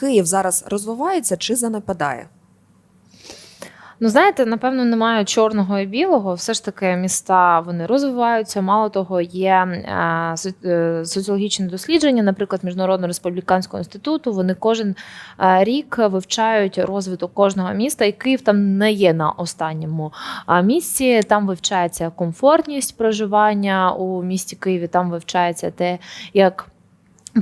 Київ зараз розвивається чи занепадає? Ну, знаєте, напевно, немає чорного і білого. Все ж таки, міста вони розвиваються. Мало того, є е, е, соціологічне дослідження, наприклад, Міжнародного республіканського інституту. Вони кожен е, рік вивчають розвиток кожного міста, і Київ там не є на останньому місці. Там вивчається комфортність проживання у місті Києві. Там вивчається те, як.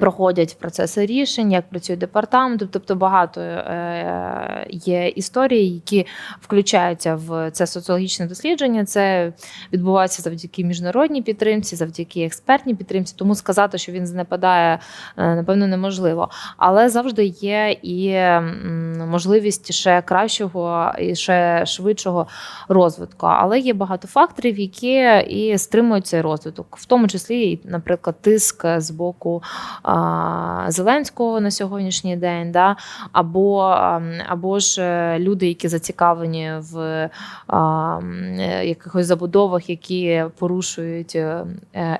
Проходять процеси рішень, як працює департамент, тобто багато е, є історій, які включаються в це соціологічне дослідження. Це відбувається завдяки міжнародній підтримці, завдяки експертній підтримці. Тому сказати, що він занепадає, е, напевно, неможливо. Але завжди є і можливість ще кращого і ще швидшого розвитку. Але є багато факторів, які і стримують цей розвиток, в тому числі, наприклад, тиск з боку а, Зеленського на сьогоднішній день, да, або, або ж е, люди, які зацікавлені в а, якихось забудовах, які порушують е,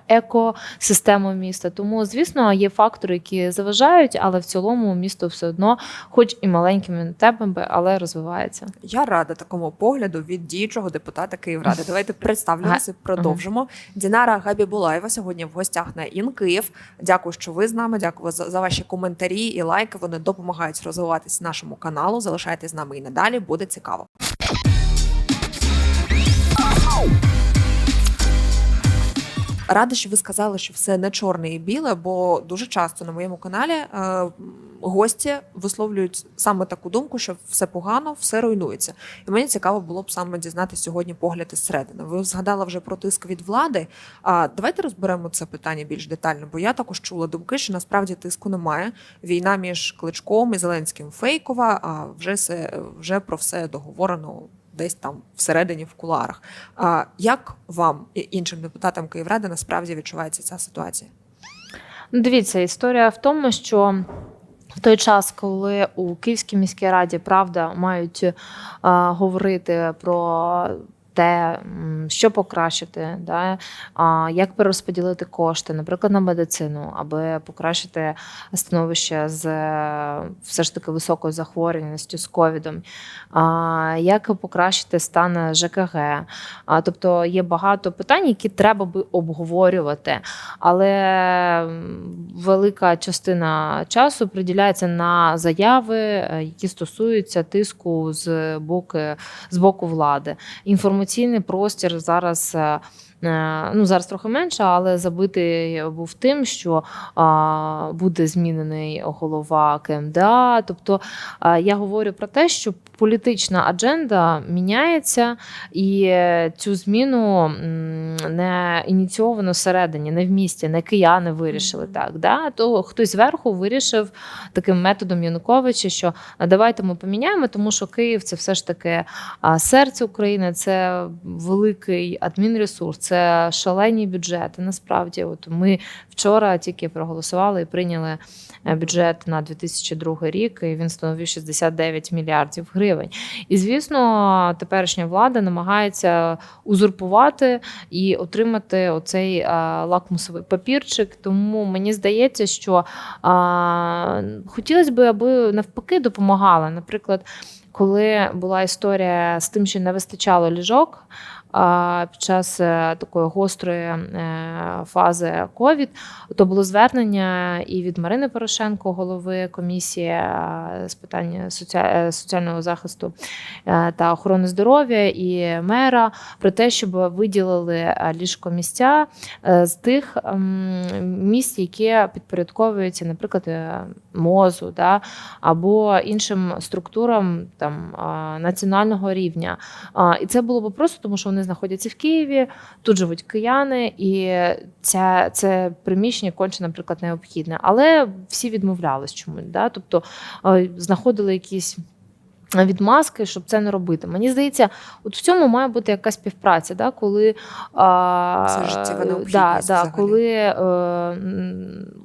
екосистему міста. Тому, звісно, є фактори, які заважають, але в цілому місто все одно, хоч і маленькими темпами, але розвивається. Я рада такому погляду від діючого депутата Київради. Давайте представлюватися, продовжимо. Дінара Габібулаєва сьогодні в гостях на Ін Київ. Дякую, що ви з нами. Дякую за, за ваші коментарі і лайки. Вони допомагають розвиватись нашому каналу. Залишайтесь з нами і надалі. Буде цікаво. Рада, що ви сказали, що все не чорне і біле, бо дуже часто на моєму каналі е, гості висловлюють саме таку думку, що все погано, все руйнується. І мені цікаво було б саме дізнатися сьогодні погляди зсередини. Ви згадали вже про тиск від влади. А давайте розберемо це питання більш детально, бо я також чула думки, що насправді тиску немає. Війна між Кличком і Зеленським фейкова, а вже все вже про все договорено. Десь там всередині в куларах. А як вам і іншим депутатам Київради насправді відчувається ця ситуація? Ну, Дивіться, історія в тому, що в той час, коли у Київській міській раді правда мають е, говорити про те, що покращити, да, як перерозподілити кошти, наприклад, на медицину, аби покращити становище з все ж таки високою захворюваністю з ковідом, як покращити стан ЖКГ. Тобто є багато питань, які треба би обговорювати, але велика частина часу приділяється на заяви, е, які стосуються тиску з боку, з боку влади. Інформаційний простір зараз. Е, Ну, зараз трохи менше, але забитий був тим, що а, буде змінений голова КМДА. Тобто а, я говорю про те, що політична адженда міняється, і цю зміну не ініційовано всередині, не в місті, не кияни вирішили так. Да? То хтось зверху вирішив таким методом Януковича, що давайте ми поміняємо, тому що Київ це все ж таки серце України, це великий адмінресурс, це шалені бюджети. Насправді, от ми вчора тільки проголосували і прийняли е, бюджет на 2002 рік, і він становив 69 мільярдів гривень. І звісно, теперішня влада намагається узурпувати і отримати оцей лакмусовий папірчик. Тому мені здається, що а, хотілося б, аби навпаки допомагала. Наприклад, коли була історія з тим, що не вистачало ліжок. Під час е, такої гострої е, фази ковід, то було звернення і від Марини Порошенко, голови комісії е, з питань соціального захисту та охорони здоров'я і мера про те, щоб виділили ліжкомісця з тих місць, які підпорядковуються, наприклад, мозу, да, або іншим структурам там національного рівня. І це було б просто, тому що вони знаходяться в Києві, тут живуть кияни, і ця, це приміщення конче, наприклад, необхідне. Але всі відмовлялись чомусь. Да? Тобто е, знаходили якісь Відмазки, щоб це не робити. Мені здається, от в цьому має бути якась співпраця, да, коли, а, Це життєва да, да, коли е,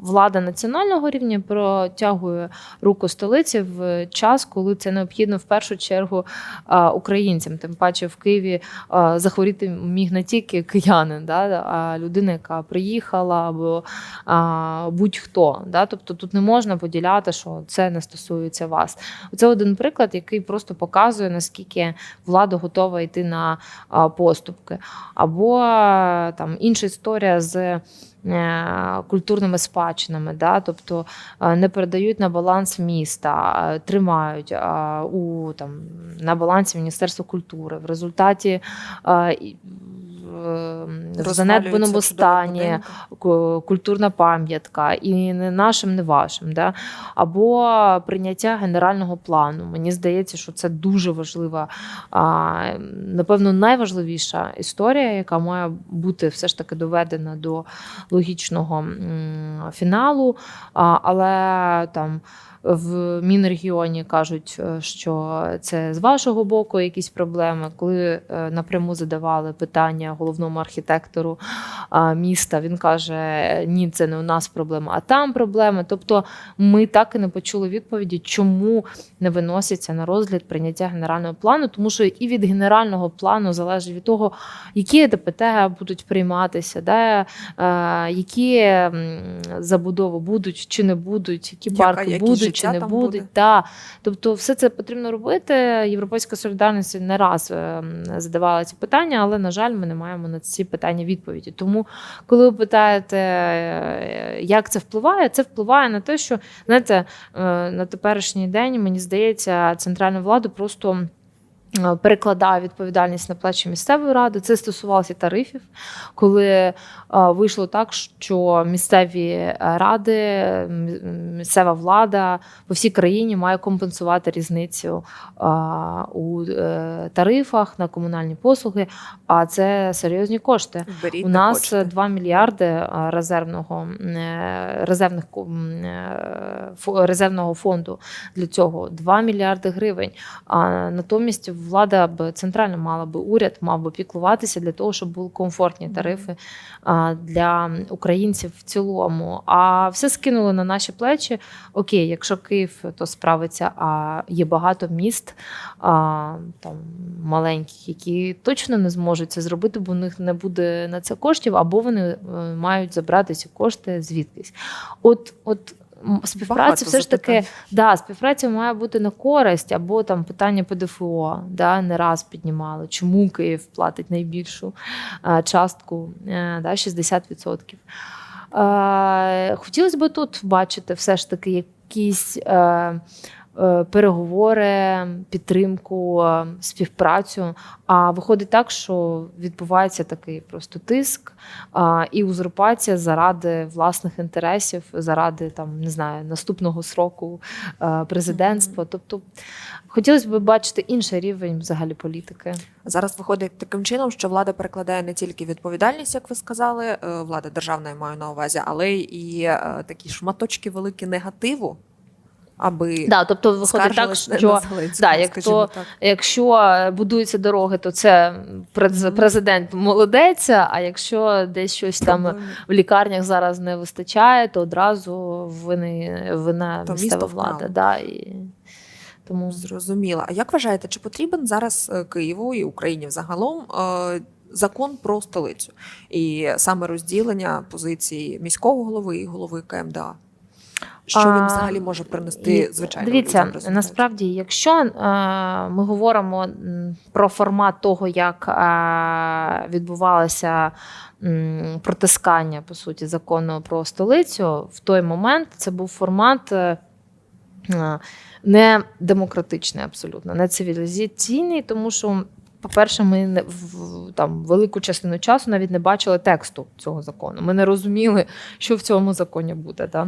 влада національного рівня протягує руку столиці в час, коли це необхідно в першу чергу українцям. Тим паче в Києві захворіти міг не тільки киянин, да, а людина, яка приїхала, або будь-хто. Да, тобто тут не можна поділяти, що це не стосується вас. Це один приклад, який просто показує, наскільки влада готова йти на поступки. Або там інша історія з. е, Культурними спадщинами, да? тобто не передають на баланс міста, тримають у там на балансі Міністерства культури. В результаті в, занедбаному стані культурна пам'ятка, і не нашим, не вашим. Да? Або прийняття генерального плану. Мені здається, що це дуже важлива, напевно, найважливіша історія, яка має бути все ж таки доведена до логічного фіналу. Але там. В Мінрегіоні кажуть, е, що це з вашого боку якісь проблеми. Коли е, напряму задавали питання головному архітектору міста, він каже: ні, це не у нас проблема, а там проблеми. Тобто ми так і не почули відповіді, чому не виноситься на розгляд прийняття генерального плану, тому що і від генерального плану залежить від того, які ДПТ будуть прийматися, де, е, які забудови будуть чи не будуть, які Яка- парки якість будуть чи не будуть. буде. Да. Тобто, все це потрібно робити. Європейська солідарність не раз е, задавала ці питання, але на жаль, ми не маємо на ці питання відповіді. Тому, коли ви питаєте, е, як це впливає, це впливає на те, що знаєте, е, на теперішній день мені здається, центральна влада просто. Е, Перекладає відповідальність на плечі місцевої ради. Це стосувалося тарифів, коли е, вийшло так, що місцеві е, ради, місцева влада по всій країні має компенсувати різницю у тарифах на комунальні послуги. А це серйозні кошти. Беріть, У нас хочете. 2 мільярди резервного резервних резервного фонду для цього 2 мільярди гривень. А натомість влада б центральна мала би уряд мав би піклуватися для того, щоб були комфортні тарифи а, для українців в цілому. А все скинули на наші плечі. Окей, якщо Київ то справиться, а є багато міст а, там маленьких, які точно не зможуть це зробити, бо у них не буде на це коштів, або вони е, мають забрати ці кошти звідкись. От, от співпраця все ж таки. Да, співпраця має бути на користь, або там питання ПДФО, да, не раз піднімали. Чому Київ платить найбільшу е, частку, е, да, 60%. Е, хотілося б тут бачити все ж таки якісь. Е, е, Переговори, підтримку, е, співпрацю. А виходить так, що відбувається такий просто тиск і узурпація заради власних інтересів, заради там не знаю наступного сроку е, президентства. Тобто хотілося б бачити інший рівень взагалі політики. Зараз виходить таким чином, що влада перекладає не тільки відповідальність, як ви сказали, е, влада державна я маю на увазі, але і е, такі шматочки великі негативу, аби Да, тобто виходить так, що да, як то- так. якщо будуються дороги, то це президент молодець. А якщо десь щось там в лікарнях зараз не вистачає, то одразу вини, вина То місцева влада. Да, і... Тому Зрозуміло. А як вважаєте, чи потрібен зараз е, Києву і Україні взагалом е, закон про столицю і саме розділення позиції міського голови і голови КМДА? Що він взагалі може принести звичайно? Дивіться, насправді, якщо е, ми говоримо про формат того, як е, відбувалося протискання по суті закону про столицю, в той момент це був формат. е, Не демократичний, абсолютно, не цивілізаційний, тому що, по-перше, ми не в там велику частину часу навіть не бачили тексту цього закону. Ми не розуміли, що в цьому законі буде. Да?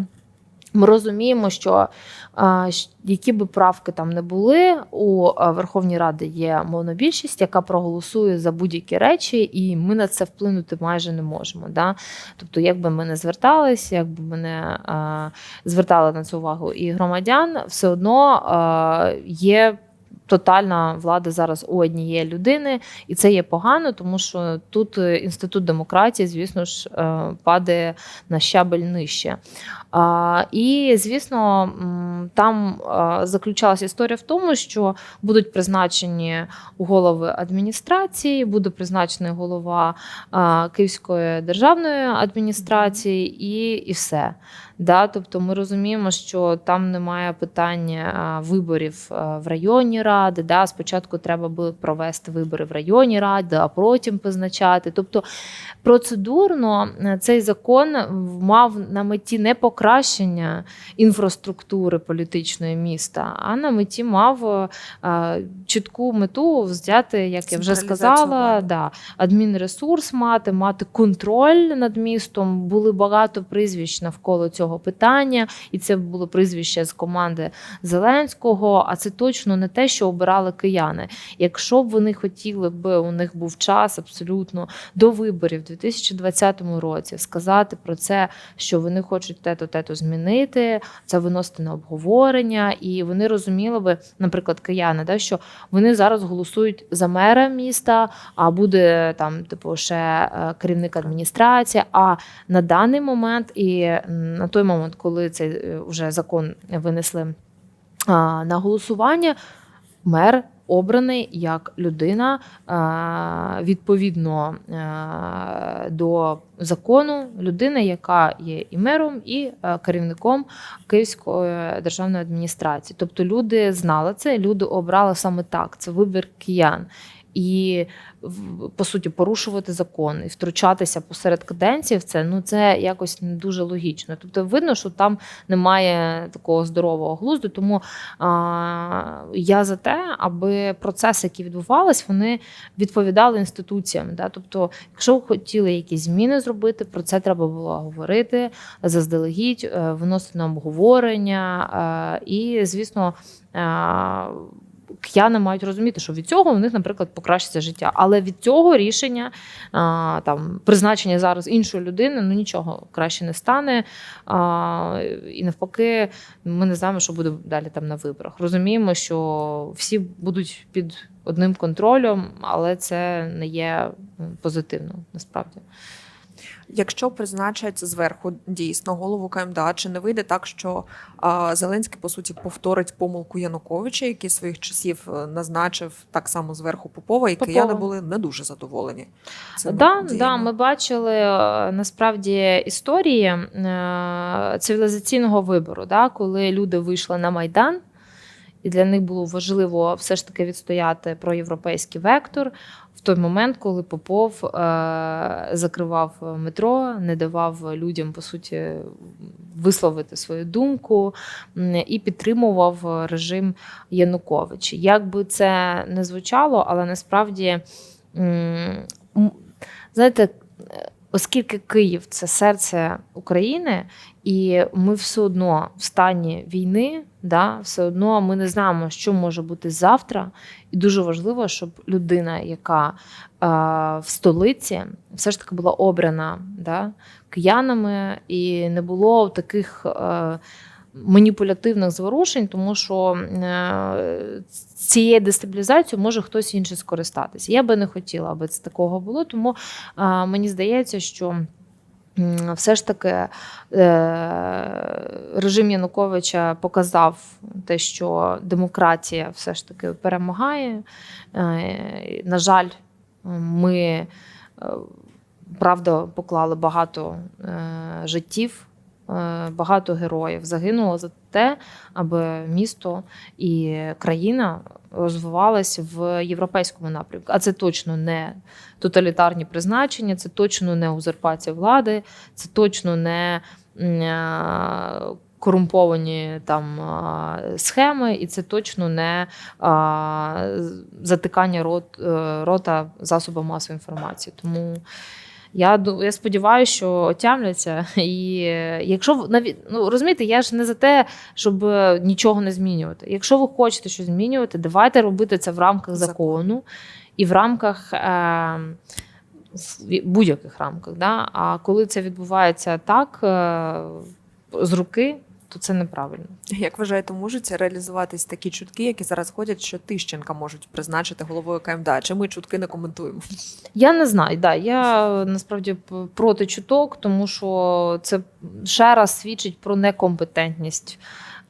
Ми розуміємо, що які би правки там не були, у Верховній Раді є монобільшість, яка проголосує за будь-які речі, і ми на це вплинути майже не можемо. Да? Тобто, якби ми не зверталися, якби ми не звертали на це увагу і громадян, все одно а, є тотальна влада зараз у однієї людини, і це є погано, тому що тут е, інститут демократії, звісно ж, е, падає на щабель нижче. І звісно, там заключалася історія в тому, що будуть призначені голови адміністрації, буде призначений голова Київської державної адміністрації, і, і все. Да? Тобто ми розуміємо, що там немає питання виборів в районні ради. Да? Спочатку треба було провести вибори в районній раді, а потім позначати. Тобто процедурно е, цей закон мав на меті не покращення інфраструктури політичної міста, а на меті мав е, чітку мету взяти, як я вже сказала, да, адмінресурс мати, мати контроль над містом. Були багато прізвищ навколо цього питання, і це було прізвище з команди Зеленського. А це точно не те, що обирали кияни. Якщо б вони хотіли би, у них був час абсолютно до виборів у 2020 році сказати про це, що вони хочуть те-то, те-то змінити, це виносити на обговорення, і вони розуміли би, наприклад, кияни, да, що вони зараз голосують за мера міста, а буде там, типу, ще е, керівник адміністрації. А на даний момент і на той момент, коли цей е, вже закон винесли на голосування, мер обраний як людина відповідно е, до закону, людина, яка є і мером, і е, керівником Київської державної адміністрації. Тобто люди знали це, люди обрали саме так. Це вибір киян. І по суті порушувати закон і втручатися посеред каденції в це ну це якось не дуже логічно. Тобто видно, що там немає такого здорового глузду. Тому а, я за те, аби процеси, які відбувались, вони відповідали інституціям. Да? Тобто, якщо хотіли якісь зміни зробити, про це треба було говорити заздалегідь, е, виносити на обговорення. е, І, звісно, е, кияни мають розуміти, що від цього у них, наприклад, покращиться життя. Але від цього рішення а, там призначення зараз іншої людини ну нічого краще не стане. А, і навпаки, ми не знаємо, що буде далі там на виборах. Розуміємо, що всі будуть під одним контролем, але це не є позитивно насправді. Якщо призначать зверху дійсно голову КМДА, чи не вийде так, що а, Зеленський по суті повторить помилку Януковича, який своїх часів е, назначив так само зверху Попова, і Попова. кияни були не дуже задоволені. цими Да, діями. да, ми бачили е, насправді історії е, цивілізаційного вибору, да, коли люди вийшли на майдан. І для них було важливо все ж таки відстояти проєвропейський вектор в той момент, коли Попов е, закривав метро, не давав людям по суті висловити свою думку і підтримував режим Януковича. Як би це не звучало, але насправді знаєте, оскільки Київ це серце України, і ми все одно в стані війни, да, все одно ми не знаємо, що може бути завтра. І дуже важливо, щоб людина, яка е, в столиці, все ж таки була обрана да, киянами, і не було таких. Е, Маніпулятивних зворушень, тому що е, цією дестабілізацією може хтось інший скористатися. Я би не хотіла, аби це такого було. Тому е, мені здається, що все ж таки е, режим Януковича показав те, що демократія все ж таки перемагає. На жаль, ми правда поклали багато життів. Е, Багато героїв загинуло за те, аби місто і країна розвивалися в європейському напрямку. А це точно не тоталітарні призначення, це точно не узурпація влади, це точно не е, корумповані там е, схеми, і це точно не затикання рот, рота засобам масової інформації. Тому я, я сподіваюся, що отямляться. І якщо навіть ну розумієте, я ж не за те, щоб е, нічого не змінювати. Якщо ви хочете щось змінювати, давайте робити це в рамках Закону. закону і в рамках. Е, в будь-яких рамках. Да? А коли це відбувається так е, з руки, то це неправильно. Як вважаєте, можуть реалізуватись такі чутки, які зараз ходять, що Тищенка можуть призначити головою КМДА? Чи ми чутки не коментуємо? Я не знаю, да, я насправді проти чуток, тому що це ще раз свідчить про некомпетентність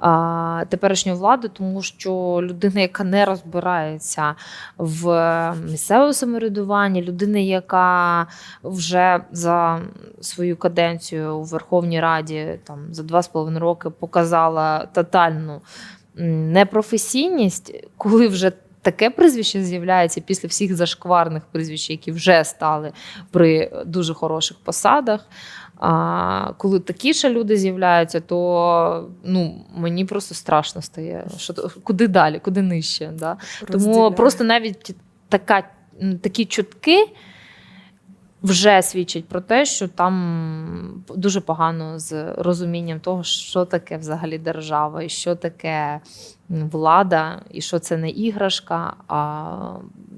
а, теперішньої влади, тому що людина, яка не розбирається в місцевому самоврядуванні, людина, яка вже за свою каденцію у Верховній Раді там за два з половиною роки показала тотальну непрофесійність, коли вже таке прізвище з'являється після всіх зашкварних прізвищ, які вже стали при дуже хороших посадах. А коли такі ще люди з'являються, то ну мені просто страшно стає. Що куди далі, куди нижче? Да? Тому просто навіть така, такі чутки вже свідчать про те, що там дуже погано з розумінням того, що таке взагалі держава, і що таке влада, і що це не іграшка, а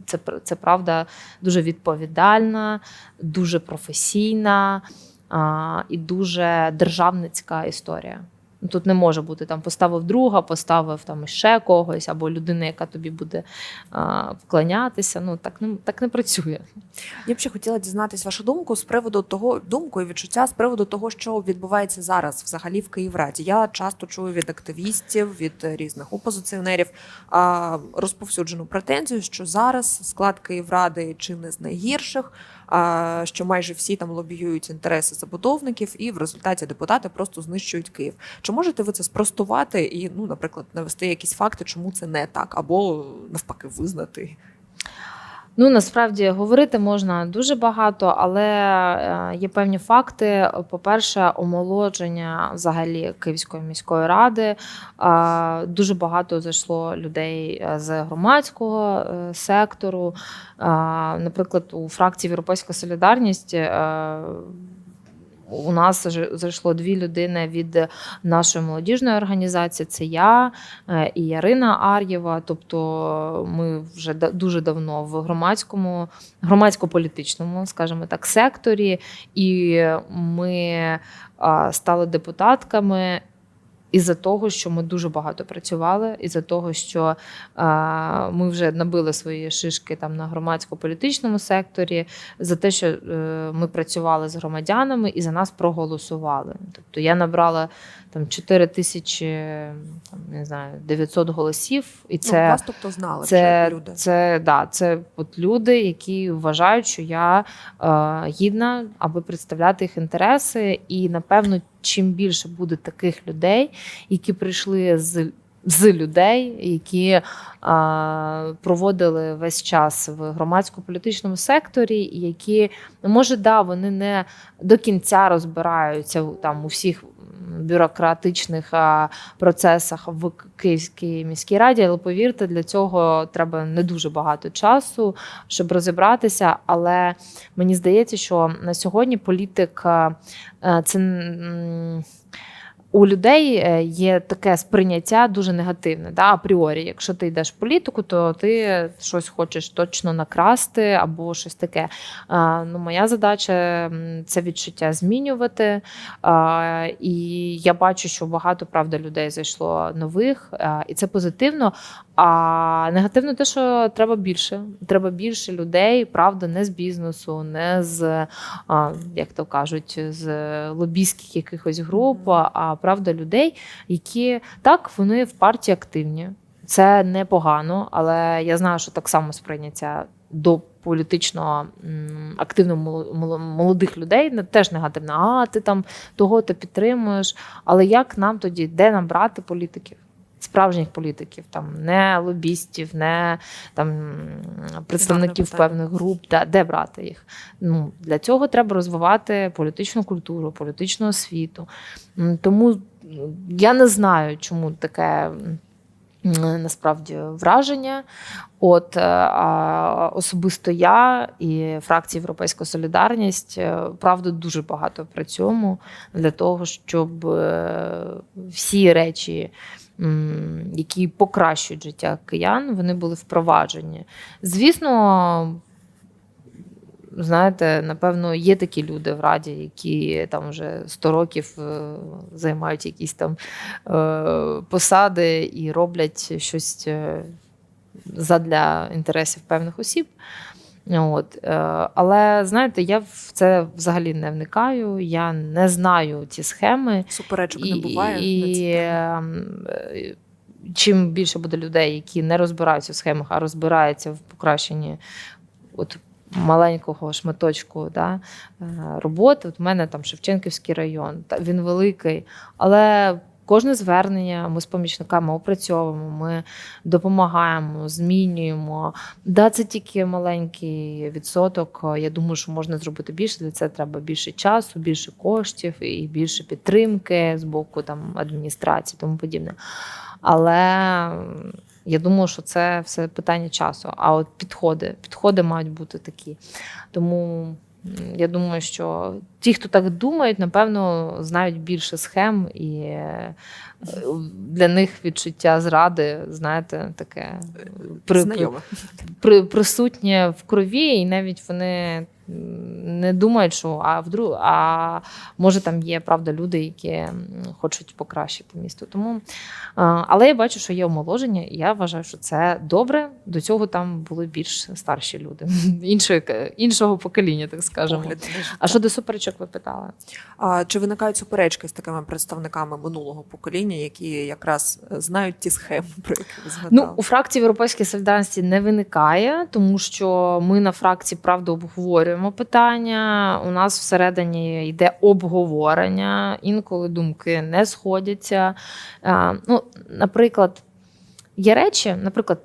це, це правда дуже відповідальна, дуже професійна а, і дуже державницька історія. Тут не може бути там поставив друга, поставив там ще когось, або людина, яка тобі буде а, вклонятися. Ну так не так не працює. Я б ще хотіла дізнатись вашу думку з приводу того, думку і відчуття з приводу того, що відбувається зараз взагалі в Київраді. Я часто чую від активістів, від різних опозиціонерів а, розповсюджену претензію, що зараз склад Київради чи не з найгірших, що майже всі там лобіюють інтереси забудовників, і в результаті депутати просто знищують Київ. Чи можете ви це спростувати і, ну, наприклад, навести якісь факти, чому це не так, або навпаки визнати? Ну насправді говорити можна дуже багато, але е, є певні факти. По-перше, омолодження взагалі Київської міської ради. Е, Дуже багато зайшло людей е, з громадського сектору. Наприклад, у фракції Європейська Солідарність. Е, У нас зайшло дві людини від нашої молодіжної організації. Це я е, і Ярина Ар'єва. Тобто ми вже дуже давно в громадському, громадсько-політичному, скажімо так, секторі, і ми стали депутатками. Із-за того, що ми дуже багато працювали, із-за того, що а, ми вже набили свої шишки там на громадсько-політичному секторі, за те, що е, ми працювали з громадянами і за нас проголосували. Тобто я набрала там 4 тисячі там, не знаю, 900 голосів, і ну, це вас, тобто, знали це, люди. це, да, це от люди, які вважають, що я е, гідна, аби представляти їх інтереси. І напевно, чим більше буде таких людей, які прийшли з. З людей, які а, проводили весь час в громадсько-політичному секторі, які ну, може, да, вони не до кінця розбираються там у всіх бюрократичних процесах в Київській міській раді, але повірте, для цього треба не дуже багато часу, щоб розібратися. Але мені здається, що на сьогодні політика це. У людей е, є таке сприйняття дуже негативне. Да, апріорі. Якщо ти йдеш в політику, то ти щось хочеш точно накрасти або щось таке. Ну, моя задача це відчуття змінювати. І я бачу, що багато правда людей зайшло нових, і це позитивно. А негативно те, що треба більше. Треба більше людей, правда, не з бізнесу, не з а, як то кажуть, з лобійських якихось груп, а правда людей, які так вони в партії активні. Це непогано, але я знаю, що так само сприйняття до політично активно мол- мол- молодих людей теж негативно. А ти там того-то підтримуєш. Але як нам тоді, де нам брати політиків? Справжніх політиків, там не лобістів, не там представників певних груп, де, де брати їх? Ну для цього треба розвивати політичну культуру, політичну освіту. Тому я не знаю, чому таке насправді враження. От е, а особисто я і фракція Європейська Солідарність е, правда дуже багато працюємо для того, щоб е, всі речі, які покращують життя киян, вони були впроваджені. Звісно, знаєте, напевно, є такі люди в раді, які там вже 100 років е, займають якісь там е, посади і роблять щось е, задля інтересів певних осіб. От. е, Але знаєте, я в це взагалі не вникаю, я не знаю ті схеми. Суперечок не буває. І, ці е, чим більше буде людей, які не розбираються в схемах, а розбираються в покращенні от маленького шматочку да, е, роботи. От у мене там Шевченківський район, він великий, але. Кожне звернення ми з помічниками опрацьовуємо, ми допомагаємо, змінюємо. Да, це тільки маленький відсоток. Я думаю, що можна зробити більше. Для це треба більше часу, більше коштів і більше підтримки з боку там адміністрації, тому подібне. Але я думаю, що це все питання часу. А от підходи, підходи мають бути такі. Тому я думаю, що ті, хто так думають, напевно, знають більше схем, і е, для них відчуття зради, знаєте, таке при- при, присутнє в крові, і навіть вони не думають, що а вдруг, а може там є правда люди, які хочуть покращити місто. Тому, але я бачу, що є омоложення, і я вважаю, що це добре. До цього там були більш старші люди, іншої, іншого покоління, так скажемо. Погляд. А щодо суперечок ви питали? А чи виникають суперечки з такими представниками минулого покоління, які якраз е, знають ті схеми, про які ви згадали? Ну, у фракції Європейської солідарності не виникає, тому що ми на фракції правда обговорюємо питання. У нас всередині йде обговорення, інколи думки не сходяться. Ну, наприклад, є речі, наприклад.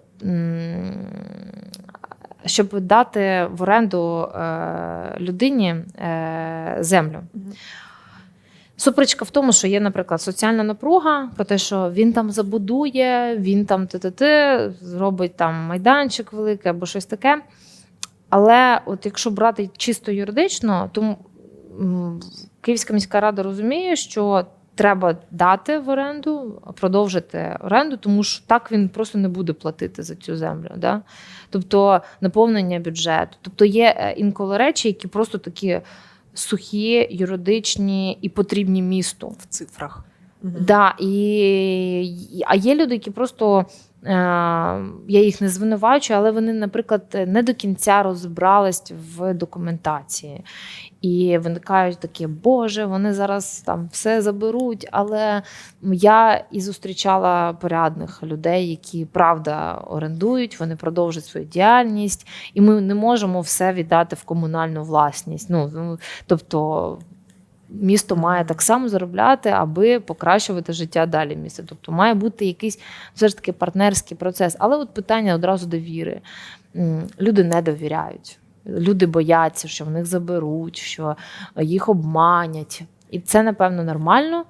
Щоб дати в оренду е, людині е, землю. Суперечка в тому, що є, наприклад, соціальна напруга про те, що він там забудує, він там т-т-т, зробить там майданчик великий або щось таке. Але от якщо брати чисто юридично, то Київська міська рада розуміє, що треба дати в оренду, продовжити оренду, тому що так він просто не буде платити за цю землю. Да? Тобто наповнення бюджету. Тобто є е, інколи речі, які просто такі сухі, юридичні і потрібні місту. в цифрах. Да, і, і- а є люди, які просто я їх не звинувачую, але вони, наприклад, не до кінця розібрались в документації. І виникають такі, Боже, вони зараз там все заберуть. Але я і зустрічала порядних людей, які правда орендують, вони продовжують свою діяльність, і ми не можемо все віддати в комунальну власність. Ну, тобто місто має так само заробляти, аби покращувати життя далі міста. Тобто має бути якийсь все ж таки партнерський процес. Але от питання одразу довіри. Люди не довіряють. Люди бояться, що в них заберуть, що їх обманять. І це, напевно, нормально.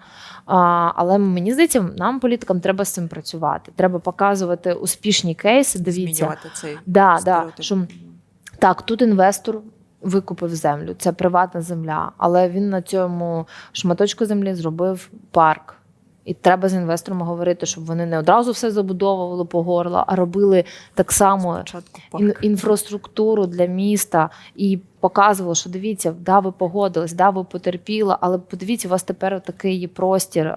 Але мені здається, нам, політикам, треба з цим працювати. Треба показувати успішні кейси. Дивіться, Змінювати цей да, да, що так, тут інвестор викупив землю, це приватна земля, але він на цьому шматочку землі зробив парк. І треба з інвесторами говорити, щоб вони не одразу все забудовували по горло, а робили так само ін- інфраструктуру для міста і показувало, що дивіться, да, ви погодились, да, ви потерпіли, але подивіться, у вас тепер такий є простір,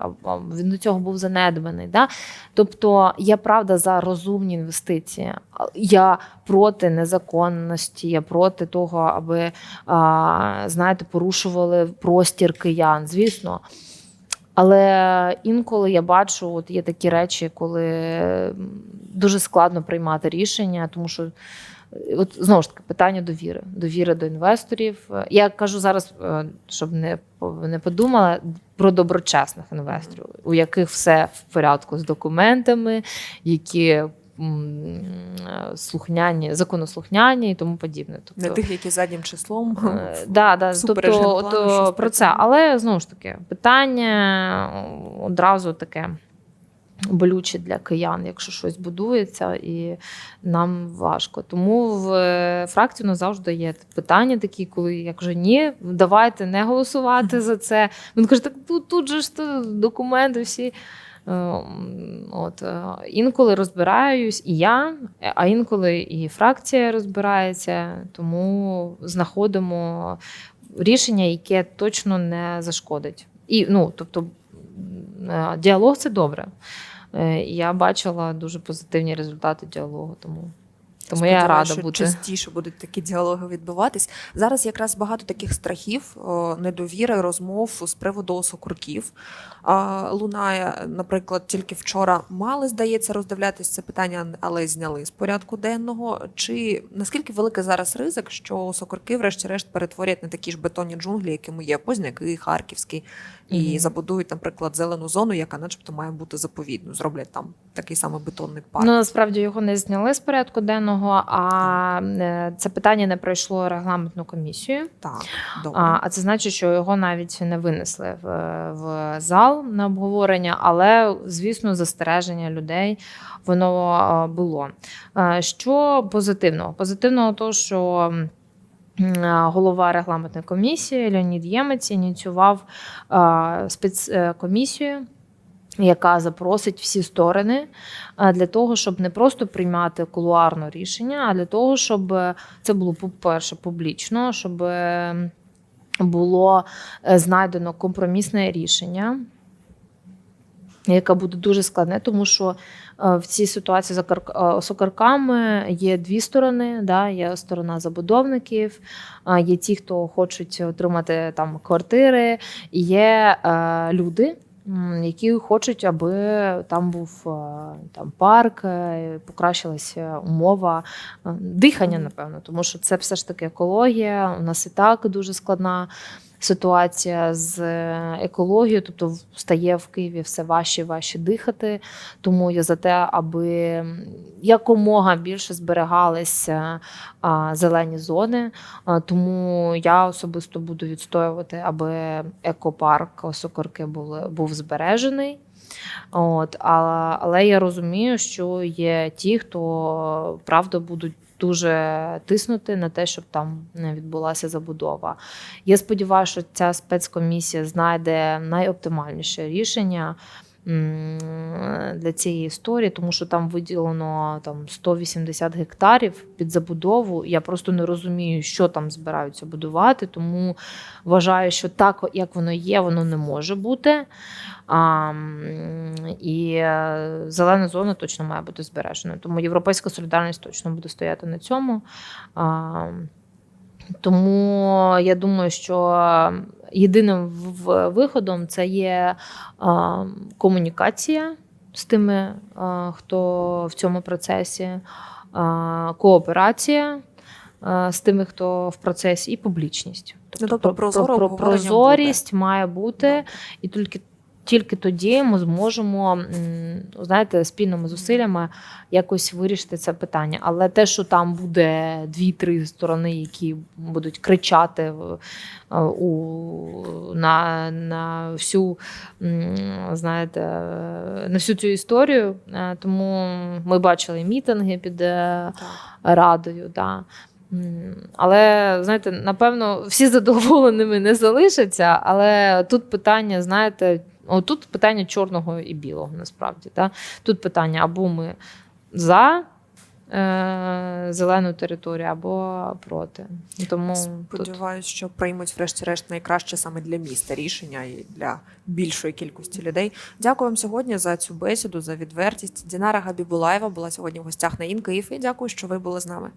він до цього був занедбаний. Да? Тобто я правда за розумні інвестиції. Я проти незаконності, я проти того, аби а, знаєте, порушували простір киян, звісно. Але інколи я бачу, от є такі речі, коли дуже складно приймати рішення, тому що е, от знову ж таки питання довіри. Довіри до інвесторів. Е, Я кажу зараз, е, щоб не не подумала про доброчесних інвесторів, у яких все в порядку з документами, які слухняні, законослухняні і тому подібне. Не тих, які заднім числом. Е, Да, да, тобто про це. Але знову ж таки, питання одразу таке болюче для киян, якщо щось будується, і нам важко. Тому в е, фракції у нас завжди є питання такі, коли я кажу, ні, давайте не голосувати за це. Він каже, так тут, тут же ж документи всі. М, От, е, інколи розбираюсь і я, а інколи і фракція розбирається, тому знаходимо рішення, яке точно не зашкодить. І, ну, тобто, е, діалог це добре. Е, Я бачила дуже позитивні результати діалогу, тому, тому я рада що бути. частіше будуть такі діалоги відбуватись. Зараз якраз багато таких страхів, недовіри, розмов з приводу осокурків. Лунає, наприклад, тільки вчора мали, здається, роздивлятись це питання, але зняли з порядку денного. Чи наскільки великий зараз ризик, що осокурки, врешті-решт, перетворять на такі ж бетонні джунглі, якими є Позняки, Харківський, і Мгм. забудують, наприклад, зелену зону, яка, начебто, має бути заповідною. Зроблять там такий самий бетонний парк. Ну, насправді його не зняли з порядку денного, а е, це питання не пройшло регламентну комісію. Так, добре. А, а це значить, що його навіть не винесли в, в зал на обговорення, але звісно, застереження людей воно було. Що позитивного? Позитивного то, що. Голова регламентної комісії Леонід Ємець ініціював спецкомісію, яка запросить всі сторони для того, щоб не просто приймати кулуарно рішення, а для того, щоб е, це було, по-перше, публічно, щоб е, було е, знайдено компромісне рішення. Яке буде дуже складне, тому що е, в цій ситуації за кар- е, з окарками є дві сторони. Да? Є сторона забудовників, е, є ті, хто хочуть отримати там квартири, є люди, які хочуть, аби там був там парк, покращилася умова дихання, напевно, тому що це все ж таки екологія. У нас і так дуже складна ситуація з екологією, тобто стає в Києві все важче і важче дихати. Тому я за те, аби якомога більше зберігалися зелені зони. Тому я особисто буду відстоювати, аби екопарк Сокорки був збережений. От, а, але я розумію, що є ті, хто правда будуть дуже тиснути на те, щоб там не відбулася забудова. Я сподіваюся, що ця спецкомісія знайде найоптимальніше рішення. Для цієї історії, тому що там виділено там 180 гектарів під забудову. Я просто не розумію, що там збираються будувати. Тому вважаю, що так, як воно є, воно не може бути. А, і е, зелена зона точно має бути збережена. Тому європейська солідарність точно буде стояти на цьому. А, тому я думаю, що єдиним виходом це є комунікація з тими, хто в цьому процесі, кооперація з тими, хто в процесі, і публічність. Ну, тобто прозоро про, обговорення прозорість має бути, і тільки. Тільки тоді ми зможемо, знаєте, спільними зусиллями якось вирішити це питання. Але те, що там буде дві-три сторони, які будуть кричати е, у, на, на всю, знаєте, на всю цю історію. Е, Тому ми бачили мітинги під е, Так. радою. Да. Але знаєте, напевно, всі задоволеними не залишаться. Але тут питання, знаєте, тут питання чорного і білого насправді. Да? Тут питання або ми за е, зелену територію, або проти. Тому тут що приймуть врешті-решт найкраще саме для міста рішення і для більшої кількості людей. Дякую вам сьогодні за цю бесіду, за відвертість. Дінара Габібулаєва була сьогодні в гостях на Ін. І дякую, що ви були з нами.